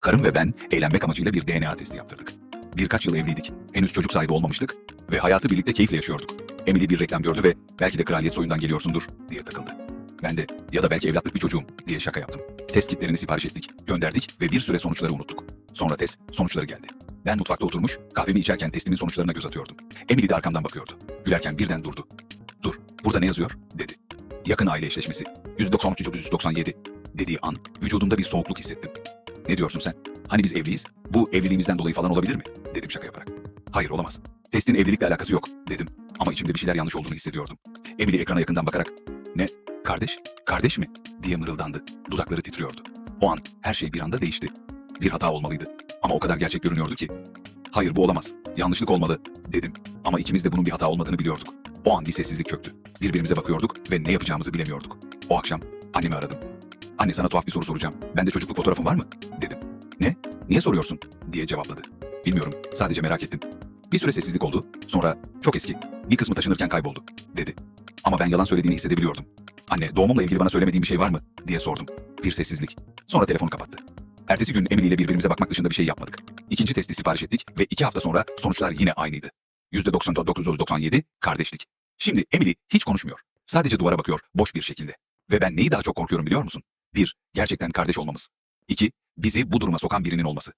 Karım ve ben eğlenmek amacıyla bir DNA testi yaptırdık. Birkaç yıl evliydik. Henüz çocuk sahibi olmamıştık ve hayatı birlikte keyifle yaşıyorduk. Emily bir reklam gördü ve belki de kraliyet soyundan geliyorsundur diye takıldı. Ben de ya da belki evlatlık bir çocuğum diye şaka yaptım. Test kitlerini sipariş ettik, gönderdik ve bir süre sonuçları unuttuk. Sonra test sonuçları geldi. Ben mutfakta oturmuş, kahvemi içerken testimin sonuçlarına göz atıyordum. Emily de arkamdan bakıyordu. Gülerken birden durdu. Dur, burada ne yazıyor? dedi. Yakın aile eşleşmesi. 193 197 dediği an vücudumda bir soğukluk hissettim. Ne diyorsun sen? Hani biz evliyiz? Bu evliliğimizden dolayı falan olabilir mi? Dedim şaka yaparak. Hayır olamaz. Testin evlilikle alakası yok dedim. Ama içimde bir şeyler yanlış olduğunu hissediyordum. Emily ekrana yakından bakarak ne? Kardeş? Kardeş mi? diye mırıldandı. Dudakları titriyordu. O an her şey bir anda değişti. Bir hata olmalıydı. Ama o kadar gerçek görünüyordu ki. Hayır bu olamaz. Yanlışlık olmalı dedim. Ama ikimiz de bunun bir hata olmadığını biliyorduk. O an bir sessizlik çöktü. Birbirimize bakıyorduk ve ne yapacağımızı bilemiyorduk. O akşam annemi aradım. Anne sana tuhaf bir soru soracağım. Bende çocukluk fotoğrafın var mı? Dedim. Ne? Niye soruyorsun? diye cevapladı. Bilmiyorum. Sadece merak ettim. Bir süre sessizlik oldu. Sonra çok eski. Bir kısmı taşınırken kayboldu. Dedi. Ama ben yalan söylediğini hissedebiliyordum. Anne doğumumla ilgili bana söylemediğin bir şey var mı? diye sordum. Bir sessizlik. Sonra telefonu kapattı. Ertesi gün Emily ile birbirimize bakmak dışında bir şey yapmadık. İkinci testi sipariş ettik ve iki hafta sonra sonuçlar yine aynıydı. %9997 kardeşlik. Şimdi Emily hiç konuşmuyor. Sadece duvara bakıyor boş bir şekilde. Ve ben neyi daha çok korkuyorum biliyor musun? Bir, gerçekten kardeş olmamız. İki, bizi bu duruma sokan birinin olması.